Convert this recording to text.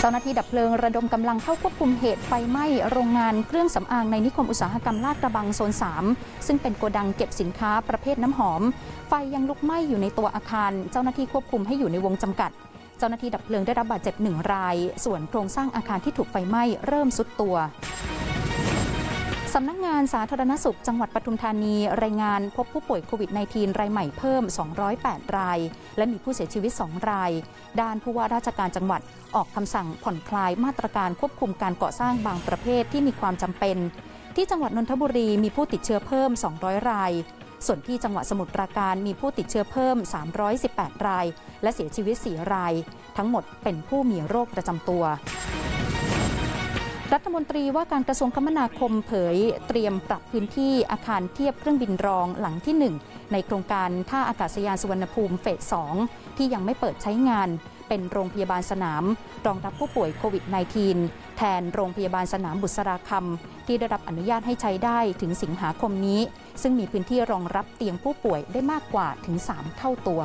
เจ้าหน้าที่ดับเพลิงระดมกำลังเข้าควบคุมเหตุไฟไหม้โรงงานเครื่องสำอางในนิคมอุตสาหกรรมลาดกระบังโซน 3 ซึ่งเป็นโกดังเก็บสินค้าประเภทน้ำหอม ไฟยังลุกไหม้อยู่ในตัวอาคาร เจ้าหน้าที่ควบคุมให้อยู่ในวงจำกัด เจ้าหน้าที่ดับเพลิงได้รับบาดเจ็บหนึ่งราย ส่วนโครงสร้างอาคารที่ถูกไฟไหม้เริ่มสุดตัว สำนักงานสาธารณสุขจังหวัดปทุมธานี รายงานพบผู้ป่วยโควิด -19 รายใหม่เพิ่ม 208 ราย และมีผู้เสียชีวิต 2 ราย ด้านผู้ว่าราชการจังหวัดออกคำสั่งผ่อนคลายมาตรการควบคุมการก่อสร้างบางประเภทที่มีความจำเป็น ที่จังหวัดนนทบุรีมีผู้ติดเชื้อเพิ่ม 200 ราย ส่วนที่จังหวัดสมุทรปราการมีผู้ติดเชื้อเพิ่ม 318 ราย และเสียชีวิต 4 ราย ทั้งหมดเป็นผู้มีโรคประจำตัว รัฐมนตรีว่าการกระทรวงคมนาคมเผยเตรียมปรับพื้นที่อาคารเทียบเครื่องบินรองหลังที่ 1 ในโครงการท่าอากาศยานสุวรรณภูมิเฟส 2 ที่ยังไม่เปิดใช้งาน เป็นโรงพยาบาลสนาม รองรับผู้ป่วยโควิด -19 แทนโรงพยาบาลสนามบุษราคำที่ได้รับอนุญาตให้ใช้ได้ถึงสิงหาคมนี้ ซึ่งมีพื้นที่รองรับเตียงผู้ป่วยได้มากกว่าถึง 3 เท่าตัว